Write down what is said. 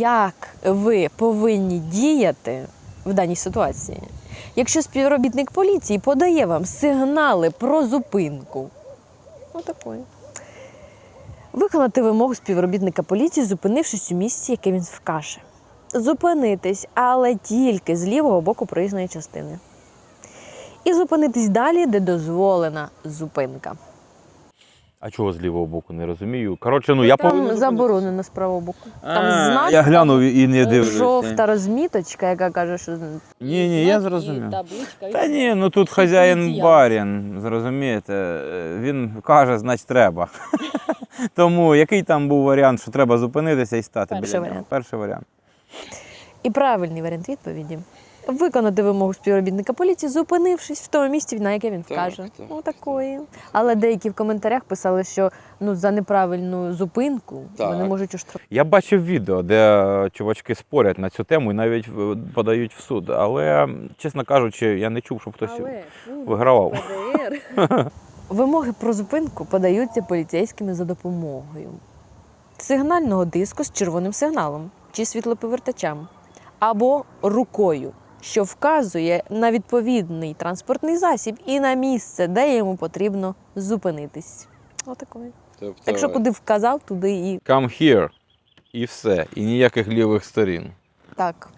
як ви повинні діяти в даній ситуації, якщо співробітник поліції подає вам сигнали про зупинку? Отакої. Виконати вимогу співробітника поліції, зупинившись у місці, яке він вкаже. Зупинитись, але тільки з лівого боку проїзної частини. І зупинитись далі, де дозволена зупинка. А чого з лівого боку не розумію. Коротше, ну я Там повинен заборонено з правого боку. Там А, знак, Я глянув і не дивлюся. жовта розміточка, яка каже, що Ні, ні, я зрозумів. Та ні, ну тут хазяїн барін, зрозумієте. е, Він каже, значить треба. Тому який там був варіант, що треба зупинитися і стати Перший біля нього? варіант. Перший варіант. І правильний варіант відповіді. Виконати вимогу співробітника поліції, зупинившись в тому місці, на яке він вкаже. так. Ну такої. Але деякі в коментарях писали, що ну за неправильну зупинку вони Так. можуть уштрафувати. Я бачив відео, де е, чувачки спорять на цю тему і навіть е, подають в суд. Але, чесно кажучи, я не чув, щоб хтось вигравав. Вимоги про зупинку подаються поліцейськими за допомогою сигнального диску з червоним сигналом чи світлоповертачем, або рукою, що вказує на відповідний транспортний засіб і на місце, де йому потрібно зупинитись. Отакої. Тобто, Якщо куди вказав, туди і Come here. І все. І ніяких лівих сторін. так.